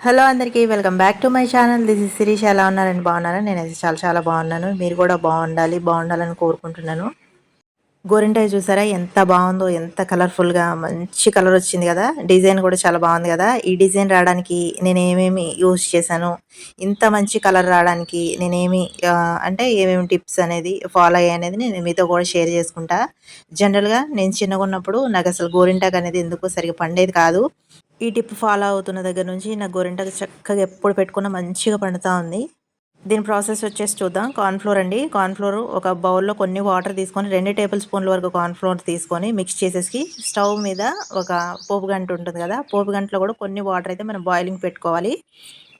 Hello అందరికీ welcome back to my channel. This is Shirish. ఎలా ఉన్నారని బాగున్నారా నేనైతే చాలా చాలా బాగున్నాను. మీరు కూడా బాగుండాలి బాగుండాలని కోరుకుంటున్నాను. గోరింటాయి చూసారా? ఎంత బాగుందో ఎంత కలర్ఫుల్గా మంచి కలర్ వచ్చింది కదా. డిజైన్ కూడా చాలా బాగుంది కదా. ఈ డిజైన్ రావడానికి నేను ఏమేమి యూజ్ చేశాను? ఇంత మంచి కలర్ రావడానికి నేనేమి అంటే ఏమేమి టిప్స్ అనేది ఫాలో అయ్యి అనేది నేను మీతో కూడా షేర్ చేసుకుంటా. జనరల్గా నేను చిన్నగా ఉన్నప్పుడు నాకు అసలు గోరింటాక్ అనేది ఎందుకు సరిగ్గా పండేది కాదు. ఈ టిప్ ఫాలో అవుతున్న దగ్గర నుంచి నా గోరింటకు చక్కగా ఎప్పుడు పెట్టుకున్న మంచిగా పండుతూ ఉంది. దీని ప్రాసెస్ వచ్చేసి చూద్దాం. కార్న్ఫ్లోర్ అండి. కార్న్ఫ్లోర్ ఒక బౌల్లో కొన్ని వాటర్ తీసుకొని రెండు టేబుల్ స్పూన్ల వరకు కార్న్ఫ్లోర్ తీసుకొని మిక్స్ చేసేసి స్టవ్ మీద ఒక పోపు గంట ఉంటుంది కదా పోపు గంటలో కూడా కొన్ని వాటర్ అయితే మనం బాయిలింగ్ పెట్టుకోవాలి.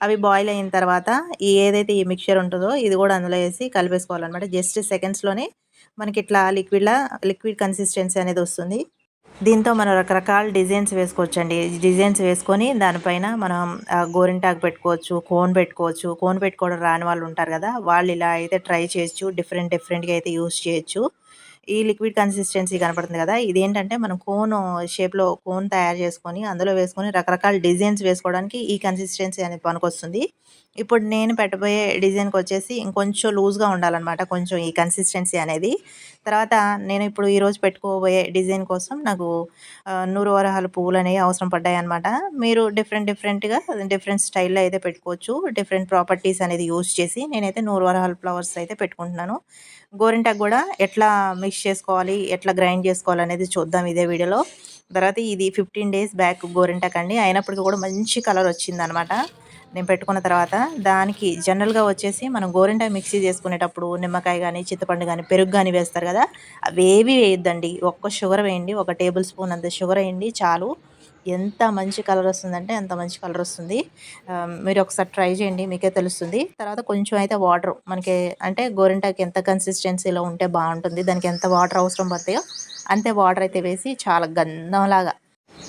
అవి బాయిల్ అయిన తర్వాత ఈ ఏదైతే ఈ మిక్చర్ ఉంటుందో ఇది కూడా అందులో వేసి కలిపేసుకోవాలన్నమాట. జస్ట్ సెకండ్స్లోనే మనకి ఇట్లా లిక్విడ్లా లిక్విడ్ కన్సిస్టెన్సీ అనేది వస్తుంది. దీంతో మనం రకరకాల డిజైన్స్ వేసుకోవచ్చండి. డిజైన్స్ వేసుకొని దానిపైన మనం గోరింటాకు పెట్టుకోవచ్చు కోన్ పెట్టుకోవచ్చు. కోన్ పెట్టుకోవడం రాని వాళ్ళు ఉంటారు కదా వాళ్ళు ఇలా అయితే ట్రై చేయొచ్చు. డిఫరెంట్ డిఫరెంట్గా అయితే యూస్ చేయొచ్చు. ఈ లిక్విడ్ కన్సిస్టెన్సీ కనపడుతుంది కదా ఇదేంటంటే మనం కోన్ షేప్లో కోన్ తయారు చేసుకొని అందులో వేసుకొని రకరకాల డిజైన్స్ వేసుకోవడానికి ఈ కన్సిస్టెన్సీ అనేది పనికొస్తుంది. ఇప్పుడు నేను పెట్టబోయే డిజైన్కి వచ్చేసి ఇంకొంచెం లూజ్గా ఉండాలన్నమాట. కొంచెం ఈ కన్సిస్టెన్సీ అనేది. తర్వాత నేను ఇప్పుడు ఈరోజు పెట్టుకోబోయే డిజైన్ కోసం నాకు నూరు వరహాల పువ్వులు అనేవి అవసరం పడ్డాయి అనమాట మీరు డిఫరెంట్ డిఫరెంట్గా డిఫరెంట్ స్టైల్లో అయితే పెట్టుకోవచ్చు. డిఫరెంట్ ప్రాపర్టీస్ అనేది యూజ్ చేసి నేనైతే నూరు వరహాల ఫ్లవర్స్ అయితే పెట్టుకుంటున్నాను. గోరింటాకు కూడా ఎట్లా మిక్స్ చేసుకోవాలి ఎట్లా గ్రైండ్ చేసుకోవాలి అనేది చూద్దాం ఇదే వీడియోలో. తర్వాత ఇది ఫిఫ్టీన్ డేస్ బ్యాక్ గోరింటాక్ అండి. అయినప్పటికీ కూడా మంచి కలర్ వచ్చింది అనమాట నేను పెట్టుకున్న తర్వాత దానికి జనరల్గా వచ్చేసి మనం గోరింటాకు మిక్సీ చేసుకునేటప్పుడు నిమ్మకాయ కానీ చింతపండు కానీ పెరుగు కానీ వేస్తారు కదా అవేవి వేయొద్దండి. ఒక్క షుగర్ వేయండి ఒక టేబుల్ స్పూన్ అంత షుగర్ వేయండి చాలు. ఎంత మంచి కలర్ వస్తుందంటే అంత మంచి కలర్ వస్తుంది. మీరు ఒకసారి ట్రై చేయండి మీకే తెలుస్తుంది. తర్వాత కొంచెం అయితే వాటర్ మనకి అంటే గోరింటాకి ఎంత కన్సిస్టెన్సీలో ఉంటే బాగుంటుంది దానికి ఎంత వాటర్ అవసరం పడతాయో అంతే వాటర్ అయితే వేసి చాలా గంధంలాగా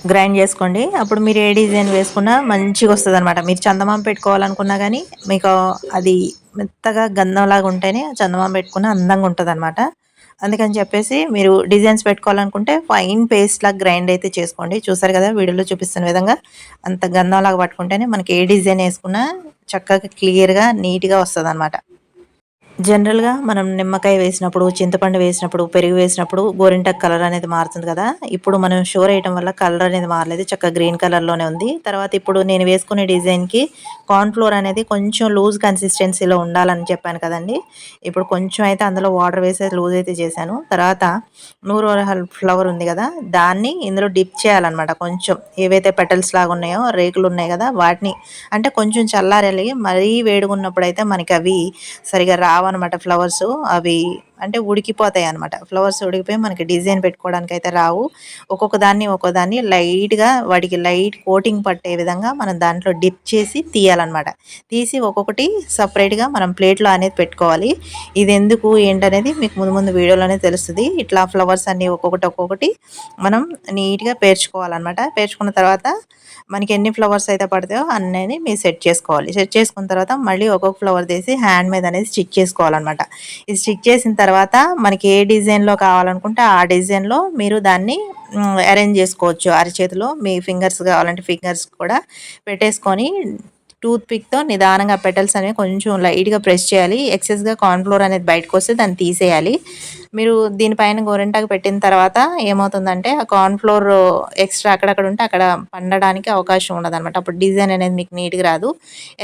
గ్రైండ్ చేసుకోండి. అప్పుడు మీరు ఏ డిజైన్ వేసుకున్నా మంచిగా వస్తుంది అనమాట మీరు చందమామ పెట్టుకోవాలనుకున్నా కానీ మీకు అది మెత్తగా గంధంలాగా ఉంటేనే చందమామ పెట్టుకున్న అందంగా ఉంటుంది అనమాట అందుకని చెప్పేసి మీరు డిజైన్స్ పెట్టుకోవాలనుకుంటే ఫైన్ పేస్ట్ లాగా గ్రైండ్ అయితే చేసుకోండి. చూసారు కదా వీడియోలో చూపిస్తున్న విధంగా అంత గంధంలాగా పట్టుకుంటేనే మనకి ఏ డిజైన్ వేసుకున్నా చక్కగా క్లియర్గా నీట్గా వస్తుంది అనమాట జనరల్గా మనం నిమ్మకాయ వేసినప్పుడు చింతపండు వేసినప్పుడు పెరుగు వేసినప్పుడు గోరింటక్ కలర్ అనేది మారుతుంది కదా. ఇప్పుడు మనం షోర్ వేయటం వల్ల కలర్ అనేది మారలేదు. చక్కగా గ్రీన్ కలర్లోనే ఉంది. తర్వాత ఇప్పుడు నేను వేసుకునే డిజైన్కి కార్న్ఫ్లోర్ అనేది కొంచెం లూజ్ కన్సిస్టెన్సీలో ఉండాలని చెప్పాను కదండి. ఇప్పుడు కొంచెం అయితే అందులో వాటర్ వేసే లూజ్ అయితే చేశాను. తర్వాత నూరు ఫ్లవర్ ఉంది కదా దాన్ని ఇందులో డిప్ చేయాలన్నమాట. కొంచెం ఏవైతే పెటల్స్ లాగా ఉన్నాయో రేకులు ఉన్నాయి కదా వాటిని అంటే కొంచెం చల్లారాలి మరీ వేడుగున్నప్పుడు అయితే మనకి అవి సరిగా రావ అనమాట ఫ్లవర్స్ అవి అంటే ఉడికిపోతాయి అనమాట ఫ్లవర్స్ ఉడికిపోయి మనకి డిజైన్ పెట్టుకోవడానికి అయితే రావు. ఒక్కొక్క దాన్ని ఒక్కొక్క దాన్ని లైట్గా వాటికి లైట్ కోటింగ్ పట్టే విధంగా మనం దాంట్లో డిప్ చేసి తీయాలన్నమాట. తీసి ఒక్కొక్కటి సపరేట్గా మనం ప్లేట్లో అనేది పెట్టుకోవాలి. ఇది ఎందుకు ఏంటనేది మీకు ముందు ముందు వీడియోలోనే తెలుస్తుంది. ఇట్లా ఫ్లవర్స్ అన్నీ ఒక్కొక్కటి ఒక్కొక్కటి మనం నీట్గా పేర్చుకోవాలన్నమాట. పేర్చుకున్న తర్వాత మనకి ఎన్ని ఫ్లవర్స్ అయితే పడతాయో అన్నీ మీరు సెట్ చేసుకోవాలి. సెట్ చేసుకున్న తర్వాత మళ్ళీ ఒక్కొక్క ఫ్లవర్ తీసి హ్యాండ్ మీద అనేది స్టిచ్ చేసుకోవాలన్నమాట. ఇది స్టిచ్ చేసిన తర్వాత తర్వాత మనకి ఏ డిజైన్లో కావాలనుకుంటే ఆ డిజైన్లో మీరు దాన్ని అరేంజ్ చేసుకోవచ్చు. అరచేతిలో మీ ఫింగర్స్ కావాలంటే ఫింగర్స్ కూడా పెట్టేసుకొని టూత్ పిక్తో నిదానంగా పెటల్స్ అనేవి కొంచెం లైట్గా ప్రెస్ చేయాలి. ఎక్సెస్గా కార్న్ఫ్లోర్ అనేది బయటకు వస్తే దాన్ని తీసేయాలి. మీరు దీనిపైన గోరెంటాకు పెట్టిన తర్వాత ఏమవుతుందంటే ఆ కార్న్ఫ్లోర్ ఎక్స్ట్రా అక్కడక్కడ ఉంటే అక్కడ పండడానికి అవకాశం ఉండదు అనమాట అప్పుడు డిజైన్ అనేది మీకు నీట్గా రాదు.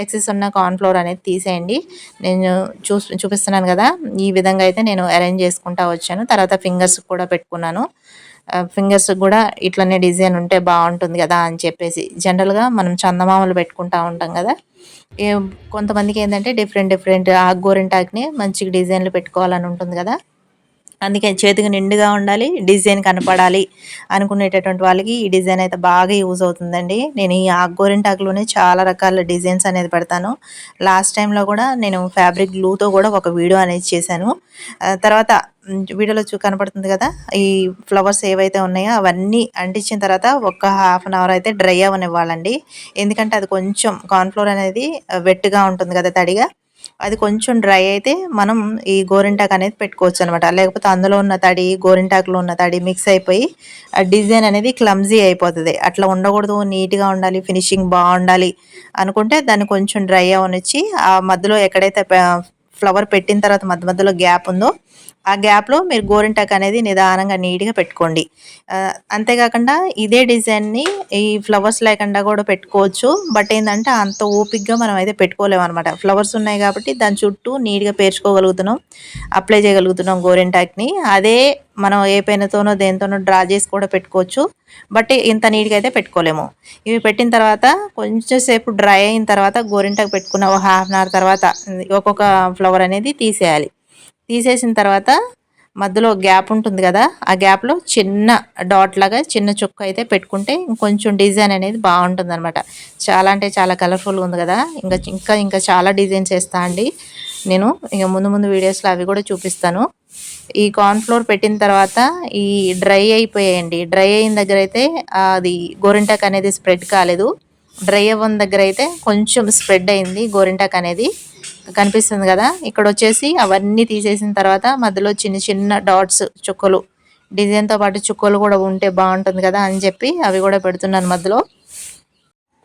ఎక్సెస్ ఉన్న కార్న్ఫ్లోర్ అనేది తీసేయండి. నేను చూ చూపిస్తున్నాను కదా. ఈ విధంగా అయితే నేను అరేంజ్ చేసుకుంటా వచ్చాను. తర్వాత ఫింగర్స్ కూడా పెట్టుకున్నాను. ఫింగర్స్ కూడా ఇట్లనే డిజైన్ ఉంటే బాగుంటుంది కదా అని చెప్పేసి. జనరల్గా మనం చందమామలు పెట్టుకుంటా ఉంటాం కదా. కొంతమందికి ఏంటంటే డిఫరెంట్ డిఫరెంట్ ఆకు గోరింటాకుని మంచిగా డిజైన్లు పెట్టుకోవాలని ఉంటుంది కదా. అందుకే చేతికి నిండుగా ఉండాలి డిజైన్ కనపడాలి అనుకునేటటువంటి వాళ్ళకి ఈ డిజైన్ అయితే బాగా యూజ్ అవుతుందండి. నేను ఈ గోరింటాకులోనే చాలా రకాల డిజైన్స్ అనేది పెడతాను. లాస్ట్ టైంలో కూడా నేను ఫ్యాబ్రిక్ గ్లూతో కూడా ఒక వీడియో అనేది చేశాను. తర్వాత వీడియోలో చూ కనపడుతుంది కదా ఈ ఫ్లవర్స్ ఏవైతే ఉన్నాయో అవన్నీ అంటించిన తర్వాత ఒక హాఫ్ అన్ అవర్ అయితే డ్రై అవ్వనివ్వాలండి. ఎందుకంటే అది కొంచెం కార్న్ఫ్లోర్ అనేది వెట్గా ఉంటుంది కదా తడిగా. అది కొంచెం డ్రై అయితే మనం ఈ గోరింటాకు అనేది పెట్టుకోవచ్చు అనమాట లేకపోతే అందులో ఉన్న తడి గోరింటాకులో ఉన్న తడి మిక్స్ అయిపోయి ఆ డిజైన్ అనేది క్లమ్జీ అయిపోతుంది. అట్లా ఉండకూడదు నీట్గా ఉండాలి ఫినిషింగ్ బాగుండాలి అనుకుంటే దాన్ని కొంచెం డ్రై అవనిచ్చి ఆ మధ్యలో ఎక్కడైతే ఫ్లవర్ పెట్టిన తర్వాత మధ్య మధ్యలో గ్యాప్ ఉందో ఆ గ్యాప్లో మీరు గోరింటాక్ అనేది నిదానంగా నీట్గా పెట్టుకోండి. అంతేకాకుండా ఇదే డిజైన్ని ఈ ఫ్లవర్స్ లేకుండా కూడా పెట్టుకోవచ్చు. బట్ ఏంటంటే అంత ఓపిక్గా మనం అయితే పెట్టుకోలేము అనమాట ఫ్లవర్స్ ఉన్నాయి కాబట్టి దాని చుట్టూ నీట్గా పేర్చుకోగలుగుతున్నాం. అప్లై చేయగలుగుతున్నాం గోరింటాక్ని. అదే మనం ఏ పెన్తోనో దేనితోనో డ్రా చేసి కూడా పెట్టుకోవచ్చు. బట్ ఇంత నీట్గా అయితే పెట్టుకోలేము. ఇవి పెట్టిన తర్వాత కొంచెం సేపు డ్రై అయిన తర్వాత గోరింటాకు పెట్టుకున్న ఒక హాఫ్ అన్ అవర్ తర్వాత ఒక్కొక్క ఫ్లవర్ అనేది తీసేయాలి. తీసేసిన తర్వాత మధ్యలో గ్యాప్ ఉంటుంది కదా ఆ గ్యాప్లో చిన్న డాట్ లాగా చిన్న చుక్క అయితే పెట్టుకుంటే ఇంకొంచెం డిజైన్ అనేది బాగుంటుంది అనమాట చాలా అంటే చాలా కలర్ఫుల్గా ఉంది కదా ఇంకా ఇంకా ఇంకా చాలా డిజైన్స్ వేస్తా అండి. నేను ఇక ముందు ముందు వీడియోస్లో అవి కూడా చూపిస్తాను. ఈ కార్న్ఫ్లోర్ పెట్టిన తర్వాత ఈ డ్రై అయిపోయాయండి. డ్రై అయిన దగ్గర అయితే అది గోరింటాక్ అనేది స్ప్రెడ్ కాలేదు. డ్రై అవ్వని దగ్గర అయితే కొంచెం స్ప్రెడ్ అయింది గోరింటాక్ అనేది. కనిపిస్తుంది కదా? ఇక్కడ వచ్చేసి అవన్నీ తీసేసిన తర్వాత మధ్యలో చిన్న చిన్న డాట్స్ చుక్కలు. డిజైన్తో పాటు చుక్కలు కూడా ఉంటే బాగుంటుంది కదా అని చెప్పి అవి కూడా పెడుతున్నాను మధ్యలో.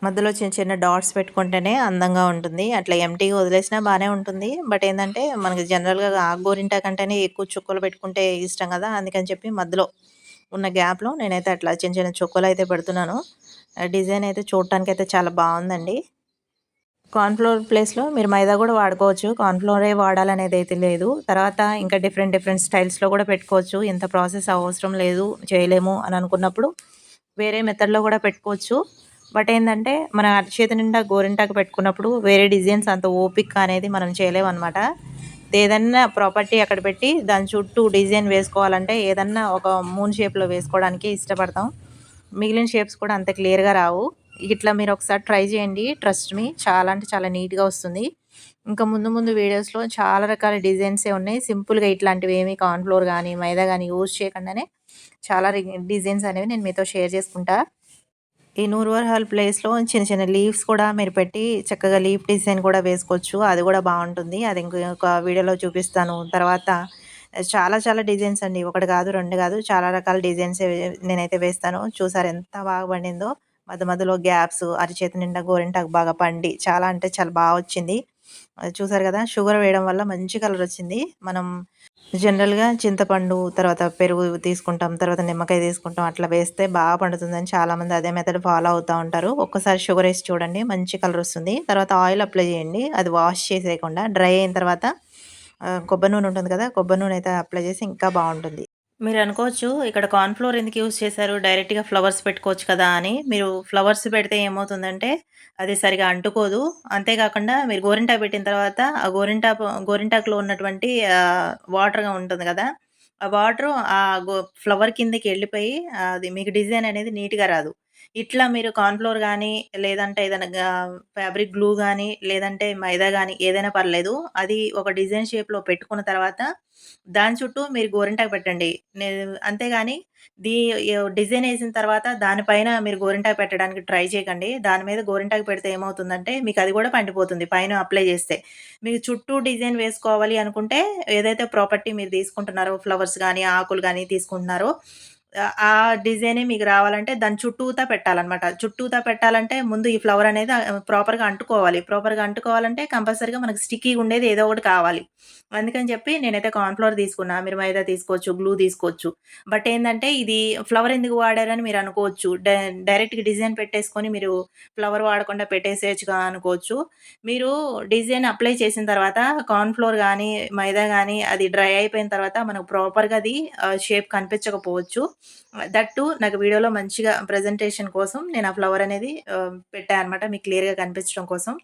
మధ్యలో చిన్న చిన్న డాట్స్ పెట్టుకుంటేనే అందంగా ఉంటుంది. అట్లా ఎంటీగా వదిలేసినా బాగానే ఉంటుంది. బట్ ఏంటంటే మనకి జనరల్గా గోరింటా కంటేనే ఎక్కువ చుక్కలు పెట్టుకుంటే ఇష్టం కదా? అందుకని చెప్పి మధ్యలో ఉన్న గ్యాప్లో నేనైతే అట్లా చిన్న చిన్న చుక్కలు అయితే పెడుతున్నాను. డిజైన్ అయితే చూడటానికి అయితే చాలా బాగుందండి. కార్న్ఫ్లోర్ ప్లేస్లో మీరు మైదా కూడా వాడుకోవచ్చు. కార్న్ఫ్లోరే వాడాలనేది అయితే లేదు. తర్వాత ఇంకా డిఫరెంట్ డిఫరెంట్ స్టైల్స్లో కూడా పెట్టుకోవచ్చు. ఇంత ప్రాసెస్ అవసరం లేదు చేయలేము అని అనుకున్నప్పుడు వేరే మెథడ్లో కూడా పెట్టుకోవచ్చు. బట్ ఏంటంటే మన అరచేతి నిండా గోరింటాకు పెట్టుకున్నప్పుడు వేరే డిజైన్స్ అంత ఓపిక్ అనేది మనం చేయలేము అనమాట ఏదన్నా ప్రాపర్టీ అక్కడ పెట్టి దాని చుట్టూ డిజైన్ వేసుకోవాలంటే ఏదన్నా ఒక మూన్ షేప్లో వేసుకోవడానికి ఇష్టపడతాం. మిగిలిన షేప్స్ కూడా అంత క్లియర్గా రావు. ఇట్లా మీరు ఒకసారి ట్రై చేయండి. ట్రస్ట్ మీ చాలా అంటే చాలా నీట్గా వస్తుంది. ఇంకా ముందు ముందు వీడియోస్లో చాలా రకాల డిజైన్సే ఉన్నాయి. సింపుల్గా ఇట్లాంటివి ఏమి కార్న్ఫ్లోర్ కానీ మైదా కానీ యూజ్ చేయకుండానే చాలా డిజైన్స్ అనేవి నేను మీతో షేర్ చేసుకుంటా. ఈ నూరువర్ హాల్ ప్లేస్లో చిన్న చిన్న లీవ్స్ కూడా మీరు పెట్టి చక్కగా లీఫ్ డిజైన్ కూడా వేసుకోవచ్చు. అది కూడా బాగుంటుంది. అది ఇంకొక వీడియోలో చూపిస్తాను. తర్వాత చాలా చాలా డిజైన్స్ అండి. ఒకటి కాదు రెండు కాదు చాలా రకాల డిజైన్స్ నేనైతే వేస్తాను చూసారు ఎంత బాగా పండిందో. మధ్య మధ్యలో గ్యాప్స్ అరిచేతి నిండా గోరింటాకు బాగా పండి చాలా అంటే చాలా బాగా వచ్చింది. చూసారు కదా షుగర్ వేయడం వల్ల మంచి కలర్ వచ్చింది. మనం జనరల్గా చింతపండు తర్వాత పెరుగు తీసుకుంటాం తర్వాత నిమ్మకాయ తీసుకుంటాం అట్లా వేస్తే బాగా పండుతుందని చాలామంది అదే మెథడ్ ఫాలో అవుతూ ఉంటారు. ఒక్కసారి షుగర్ వేసి చూడండి మంచి కలర్ వస్తుంది. తర్వాత ఆయిల్ అప్లై చేయండి అది వాష్ చేసేయకుండా డ్రై అయిన తర్వాత కొబ్బరి నూనె ఉంటుంది కదా కొబ్బరి నూనె అయితే అప్లై చేసి ఇంకా బాగుంటుంది. మీరు అనుకోవచ్చు ఇక్కడ కార్న్‌ఫ్లోర్ ఎందుకు యూజ్ చేశారు? డైరెక్ట్‌గా ఫ్లవర్స్ పెట్టుకోవచ్చు కదా అని. మీరు ఫ్లవర్స్ పెడితే ఏమవుతుందంటే, అది సరిగా అంటుకోదు. అంతేకాకుండా మీరు గోరింటా పెట్టిన తర్వాత, ఆ గోరింటాకు గోరింటాకులో ఉన్నటువంటి వాటర్‌గా ఉంటుంది కదా! ఆ వాటరు ఆ గో ఫ్లవర్ కిందకి వెళ్ళిపోయి అది మీకు డిజైన్ అనేది నీట్‌గా రాదు. ఇట్లా మీరు కార్న్‌ఫ్లోర్ కానీ లేదంటే ఏదైనా ఫ్యాబ్రిక్ గ్లూ కానీ లేదంటే మైదా కానీ ఏదైనా పర్లేదు. అది ఒక డిజైన్ షేప్‌లో పెట్టుకున్న తర్వాత, దాని చుట్టూ మీరు గోరింటాకు పెట్టండి. అంతేగాని దీ డిజైన్ వేసిన తర్వాత దానిపైన మీరు గోరింటాకు పెట్టడానికి ట్రై చేయకండి. దాని మీద గోరింటాకు పెడితే ఏమవుతుందంటే, మీకు అది కూడా పండిపోతుంది పైన అప్లై చేస్తే. మీకు చుట్టూ డిజైన్ వేసుకోవాలి అనుకుంటే, ఏదైతే ప్రాపర్టీ మీరు తీసుకుంటున్నారో ఫ్లవర్స్ కానీ ఆకులు కానీ తీసుకుంటున్నారో ఆ డిజైనే మీకు రావాలంటే దాని చుట్టూతా పెట్టాలన్నమాట. చుట్టూతా పెట్టాలంటే ముందు ఈ ఫ్లవర్ అనేది ప్రాపర్‌గా అంటుకోవాలి. ప్రాపర్‌గా అంటుకోవాలంటే కంపల్సరీగా మనకు స్టిక్కీగా ఉండేది ఏదో ఒకటి కావాలి. అందుకని చెప్పి నేనైతే కార్న్ఫ్లవర్ తీసుకున్నా. మీరు మైదా తీసుకోవచ్చు, గ్లూ తీసుకోవచ్చు. బట్ ఏంటంటే ఇది ఫ్లవర్ ఎందుకు వాడారని మీరు అనుకోవచ్చు. డై డైరెక్ట్‌గా డిజైన్ పెట్టేసుకొని మీరు ఫ్లవర్ వాడకుండా పెట్టేసేయొచ్చుగా అనుకోవచ్చు. మీరు డిజైన్ అప్లై చేసిన తర్వాత కార్న్‌ఫ్లోర్ కానీ మైదా కానీ అది డ్రై అయిపోయిన తర్వాత మనకు ప్రాపర్‌గా అది షేప్ కనిపించకపోవచ్చు. దట్టు నాకు వీడియోలో మంచిగా ప్రజెంటేషన్ కోసం నేను ఆ ఫ్లవర్ అనేది పెట్టా అనమాట మీకు క్లియర్‌గా కనిపించడం కోసం.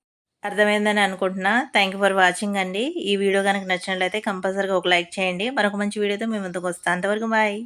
అర్థమైందని అనుకుంటున్నా. థ్యాంక్ యూ ఫర్ వాచింగ్ అండి. ఈ వీడియో కనుక నచ్చినట్లయితే కంపల్సరీగా ఒక లైక్ చేయండి. మరొక మంచి వీడియోతో మేము ముందుకు వస్తాం అంతవరకు బాయ్.